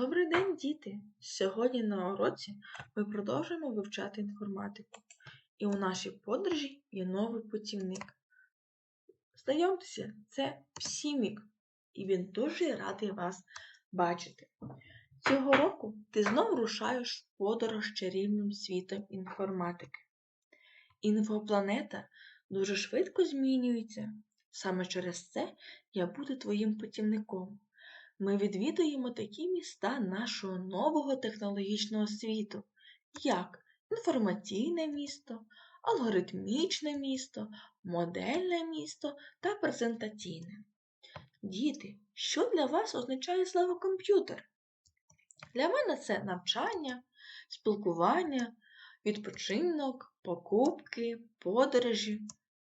Добрий день, діти! Сьогодні на уроці ми продовжуємо вивчати інформатику. І у нашій подорожі є новий путівник. Знайомтеся, це Всімік, і він дуже радий вас бачити. Цього року ти знов рушаєш подорож чарівним світом інформатики. Інфопланета дуже швидко змінюється. Саме через це я буду твоїм путівником. Ми відвідуємо такі міста нашого нового технологічного світу, як інформаційне місто, алгоритмічне місто, модельне місто та презентаційне. Діти, що для вас означає слово комп'ютер? Для мене це навчання, спілкування, відпочинок, покупки, подорожі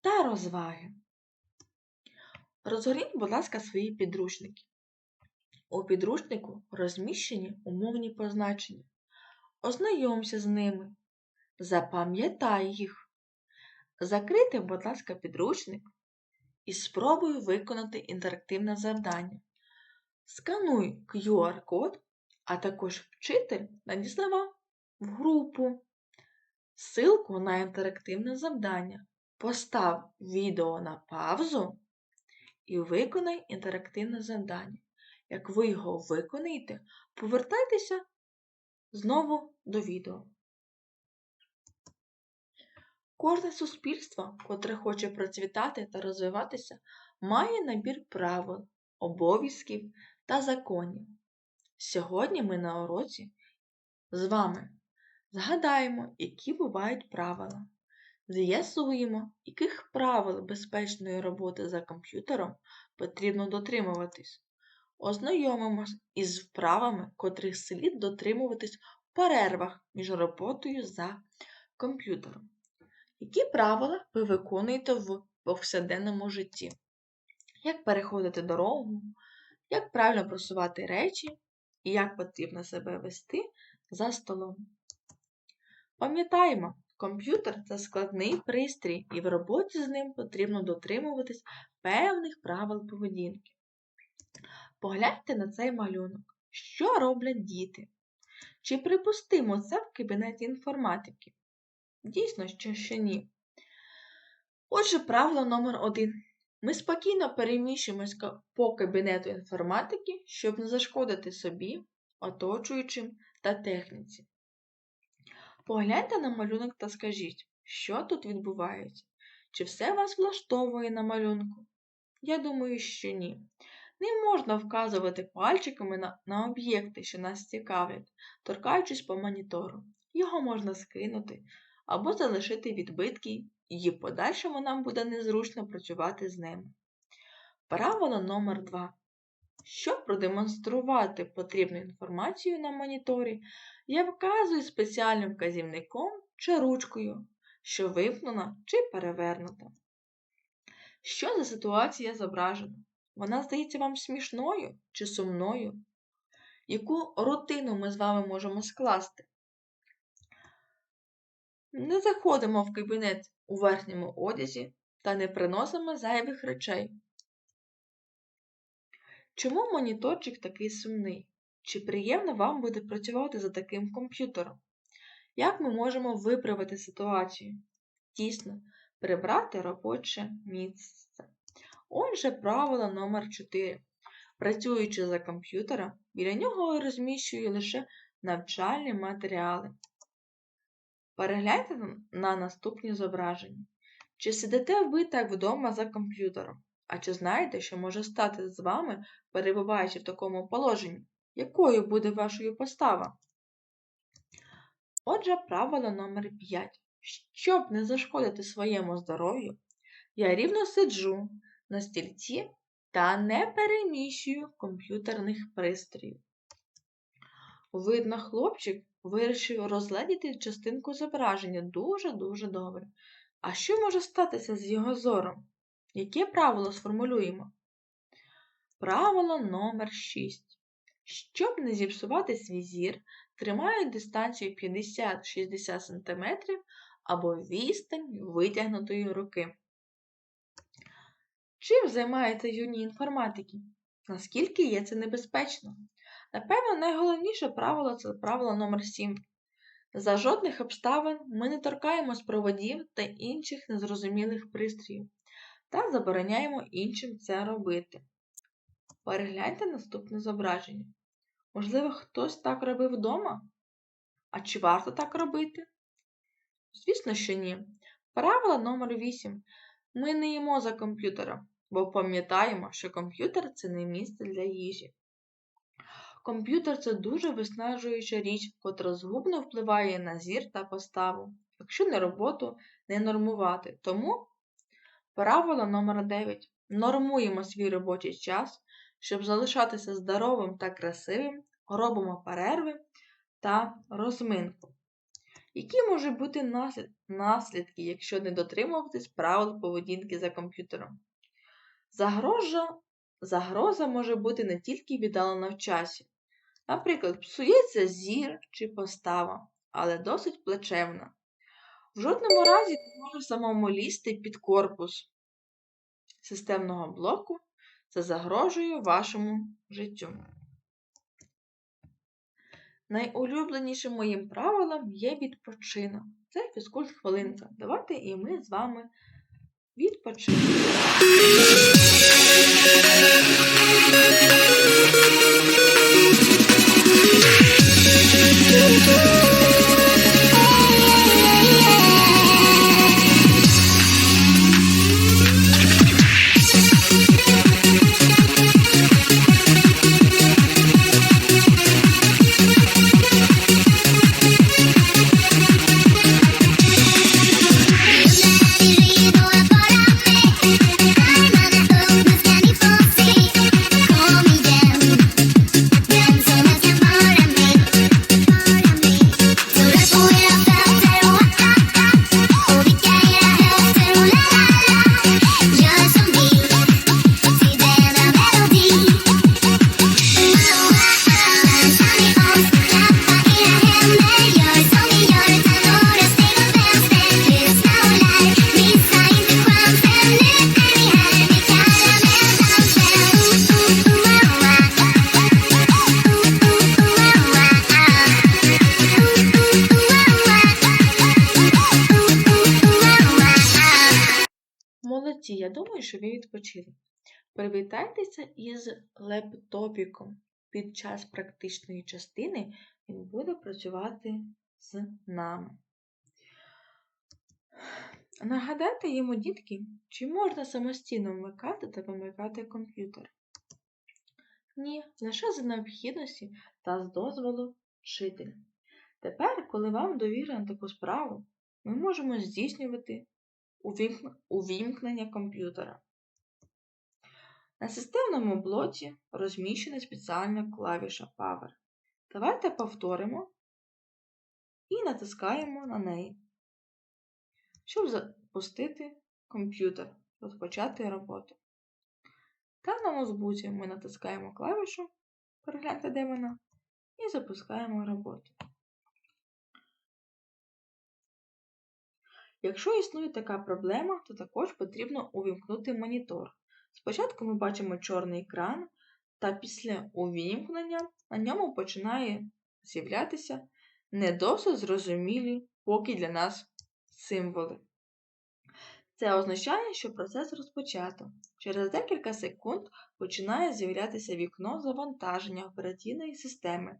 та розваги. Розгорніть, будь ласка, свої підручники. У підручнику розміщені умовні позначення. Ознайомся з ними. Запам'ятай їх. Закрити, будь ласка, підручник і спробуй виконати інтерактивне завдання. Скануй QR-код, а також вчитель надіслав вам в групу. Силку на інтерактивне завдання. Постав відео на паузу і виконай інтерактивне завдання. Як ви його виконаєте, повертайтеся знову до відео. Кожне суспільство, котре хоче процвітати та розвиватися, має набір правил, обов'язків та законів. Сьогодні ми на уроці з вами згадаємо, які бувають правила, з'ясуємо, яких правил безпечної роботи за комп'ютером потрібно дотримуватись. Ознайомимось із вправами, котрих слід дотримуватись в перервах між роботою за комп'ютером. Які правила ви виконуєте в повсякденному житті? Як переходити дорогу, як правильно просувати речі і як потрібно себе вести за столом? Пам'ятаємо, комп'ютер це складний пристрій, і в роботі з ним потрібно дотримуватись певних правил поведінки. Погляньте на цей малюнок. Що роблять діти? Чи припустимо це в кабінеті інформатики? Дійсно, що ще ні. Отже, правило номер один. Ми спокійно переміщуємось по кабінету інформатики, щоб не зашкодити собі, оточуючим та техніці. Погляньте на малюнок та скажіть, що тут відбувається? Чи все вас влаштовує на малюнку? Я думаю, що ні. Не можна вказувати пальчиками на, на об'єкти, що нас цікавлять, торкаючись по монітору. Його можна скинути або залишити відбитки, і в подальшому нам буде незручно працювати з ними. Правило номер 2 Щоб продемонструвати потрібну інформацію на моніторі, я вказую спеціальним вказівником чи ручкою, що вимкнена чи перевернута. Що за ситуація зображена? Вона здається вам смішною чи сумною? Яку рутину ми з вами можемо скласти? Не заходимо в кабінет у верхньому одязі та не приносимо зайвих речей. Чому моніторчик такий сумний? Чи приємно вам буде працювати за таким комп'ютером? Як ми можемо виправити ситуацію? Дійсно, прибрати робоче місце. Отже, правило номер 4 Працюючи за комп'ютером, біля нього розміщую лише навчальні матеріали. Перегляньте на наступні зображення. Чи сидите ви так вдома за комп'ютером? А чи знаєте, що може стати з вами, перебуваючи в такому положенні? Якою буде вашою постава? Отже, правило номер 5 Щоб не зашкодити своєму здоров'ю, я рівно сиджу на стільці та не переміщую комп'ютерних пристроїв. Видно, хлопчик вирішив розгледіти частинку зображення дуже-дуже добре. А що може статися з його зором? Яке правило сформулюємо? Правило номер 6. Щоб не зіпсувати свій зір, тримаю дистанцію 50-60 см або відстань витягнутої руки. Чим займаються юні інформатики? Наскільки є це небезпечно? Напевно, найголовніше правило це правило номер 7. За жодних обставин ми не торкаємось проводів та інших незрозумілих пристроїв та забороняємо іншим це робити. Перегляньте наступне зображення. Можливо, хтось так робив вдома? А чи варто так робити? Звісно, що ні. Правило номер 8. Ми не їмо за комп'ютером, бо пам'ятаємо, що комп'ютер це не місце для їжі. Комп'ютер це дуже виснажуюча річ, котра згубно впливає на зір та поставу, якщо не роботу не нормувати. Тому правило номер 9. Нормуємо свій робочий час, щоб залишатися здоровим та красивим, робимо перерви та розминку. Які можуть бути наслідки, якщо не дотримуватись правил поведінки за комп'ютером? Загроза, загроза може бути не тільки віддалена в часі. Наприклад, псується зір чи постава, але досить плачевна. В жодному разі не може самому лізти під корпус системного блоку, це загрожує вашому життю. Найулюбленішим моїм правилом є відпочинок. Це фізкульт хвилинка. Давайте і ми з вами відпочинемо. Що. Привітайтеся із лептопіком. Під час практичної частини він буде працювати з нами. Нагадайте йому, дітки, чи можна самостійно вмикати та вимикати комп'ютер? Ні, лише за необхідності та з дозволу вчителя. Тепер, коли вам довірено таку справу, ми можемо здійснювати увімкнення комп'ютера. На системному блоці розміщена спеціальна клавіша Power. Давайте повторимо і натискаємо на неї, щоб запустити комп'ютер, розпочати роботу. Та на ноутбуці ми натискаємо клавішу, перегляньте, де вона, і запускаємо роботу. Якщо існує така проблема, то також потрібно увімкнути монітор. Спочатку ми бачимо чорний екран, та після увімкнення на ньому починає з'являтися не досить зрозумілі поки для нас символи. Це означає, що процес розпочато. Через декілька секунд починає з'являтися вікно завантаження операційної системи,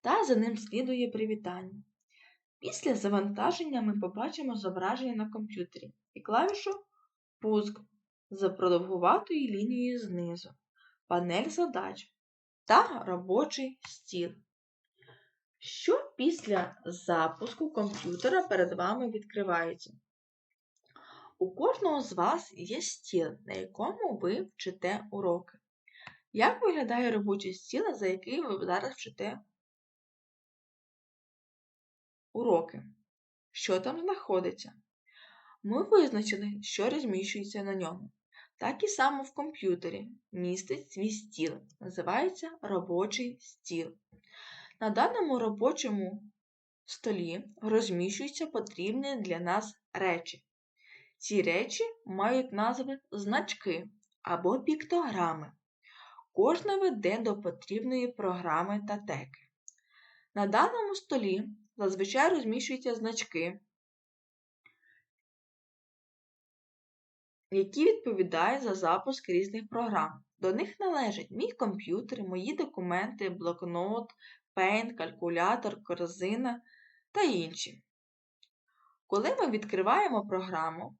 та за ним слідує привітання. Після завантаження ми побачимо зображення на комп'ютері і клавішу Пуск за продовгуватою лінією знизу, панель задач та робочий стіл. Що після запуску комп'ютера перед вами відкривається? У кожного з вас є стіл, на якому ви вчите уроки. Як виглядає робочий стіл, за який ви зараз вчите уроки? Що там знаходиться? Ми визначили, що розміщується на ньому. Так і само в комп'ютері містить свій стіл, називається робочий стіл. На даному робочому столі розміщуються потрібні для нас речі. Ці речі мають назви значки або піктограми. кожна веде до потрібної програми та теки. На даному столі зазвичай розміщуються значки, які відповідають за запуск різних програм. До них належать мій комп'ютер, мої документи, блокнот, пейн, калькулятор, корзина та інші. Коли ми відкриваємо програму,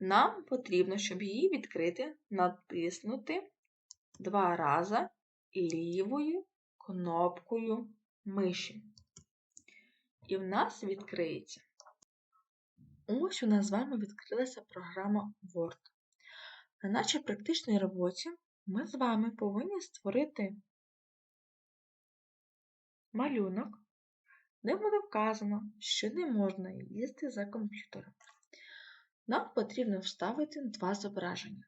нам потрібно, щоб її відкрити, натиснути два рази лівою кнопкою миші. І в нас відкриється. Ось у нас з вами відкрилася програма Word. На нашій практичній роботі ми з вами повинні створити малюнок, де буде вказано, що не можна їсти за комп'ютером. Нам потрібно вставити два зображення.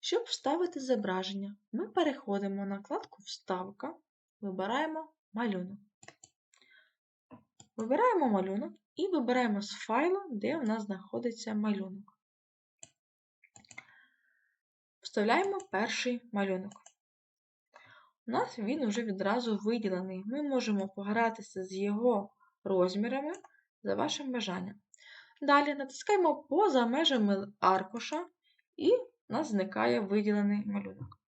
Щоб вставити зображення, ми переходимо на вкладку Вставка, вибираємо малюнок. Вибираємо малюнок і вибираємо з файлу, де у нас знаходиться малюнок. Вставляємо перший малюнок. У нас він вже відразу виділений. Ми можемо погратися з його розмірами за вашим бажанням. Далі натискаємо поза межами аркуша і у нас зникає виділений малюнок.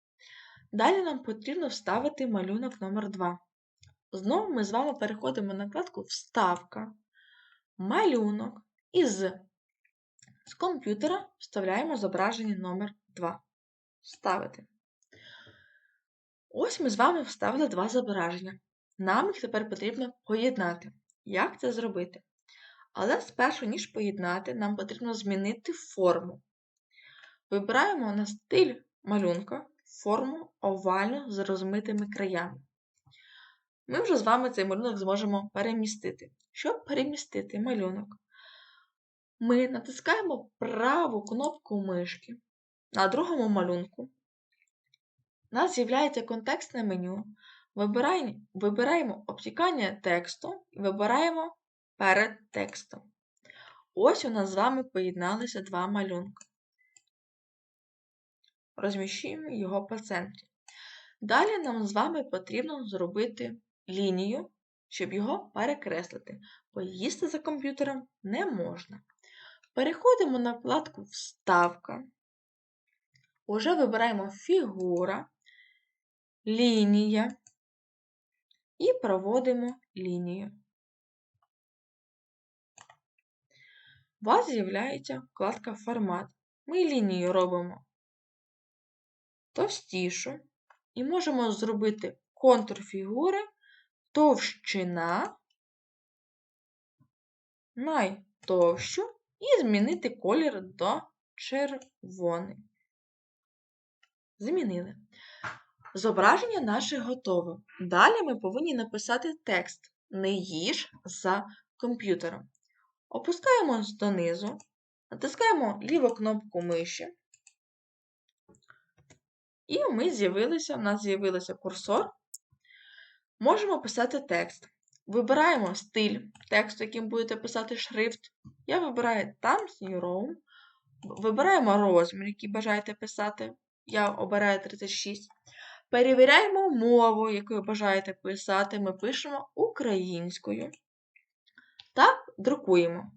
Далі нам потрібно вставити малюнок номер 2 Знову ми з вами переходимо на вкладку Вставка, малюнок і з, з комп'ютера вставляємо зображення номер 2 Вставити. Ось ми з вами вставили два зображення. Нам їх тепер потрібно поєднати. Як це зробити? Але спершу, ніж поєднати, нам потрібно змінити форму. Вибираємо на стиль малюнка форму овальну з розмитими краями. Ми вже з вами цей малюнок зможемо перемістити. Щоб перемістити малюнок, ми натискаємо праву кнопку мишки на другому малюнку. У нас з'являється контекстне меню. Вибираємо, обтікання тексту і вибираємо перед текстом. Ось у нас з вами поєдналися два малюнки. Розміщуємо його по центрі. Далі нам з вами потрібно зробити лінію, щоб його перекреслити, бо їсти за комп'ютером не можна. Переходимо на вкладку Вставка. Уже вибираємо фігура, лінія і проводимо лінію. У вас з'являється вкладка Формат. Ми лінію робимо товстішу і можемо зробити контур фігури товщина найтовщу і змінити колір до червоний. Змінили. Зображення наше готове. Далі ми повинні написати текст Не їж за комп'ютером. Опускаємось донизу, натискаємо ліву кнопку миші. І ми з'явилися, у нас з'явився курсор. Можемо писати текст. Вибираємо стиль тексту, яким будете писати шрифт. Я вибираю Times New Roman. Вибираємо розмір, який бажаєте писати. Я обираю 36. Перевіряємо мову, яку бажаєте писати. Ми пишемо українською. Та друкуємо.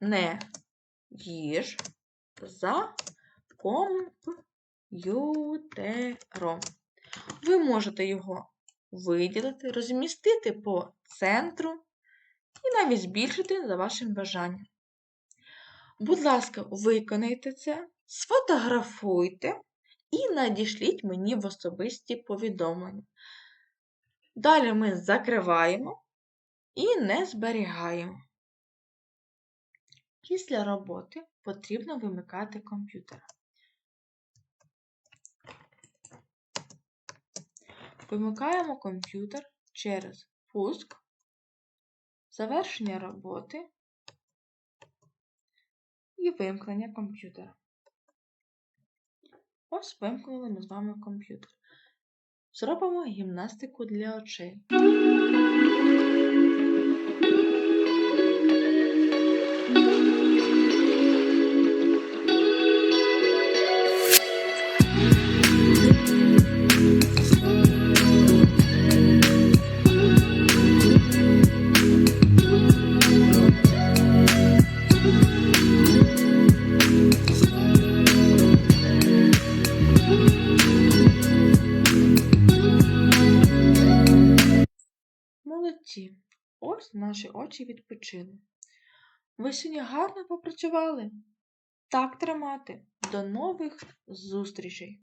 Не їж за комп'ютером. Ви можете його виділити, розмістити по центру і навіть збільшити за вашим бажанням. Будь ласка, виконайте це, сфотографуйте і надішліть мені в особисті повідомлення. Далі ми закриваємо і не зберігаємо. Після роботи потрібно вимикати комп'ютер. Вимикаємо комп'ютер через пуск, завершення роботи і вимкнення комп'ютера. Ось вимкнули ми з вами комп'ютер. Зробимо гімнастику для очей. Очі відпочили. Ви сьогодні гарно попрацювали. Так тримати. До нових зустрічей!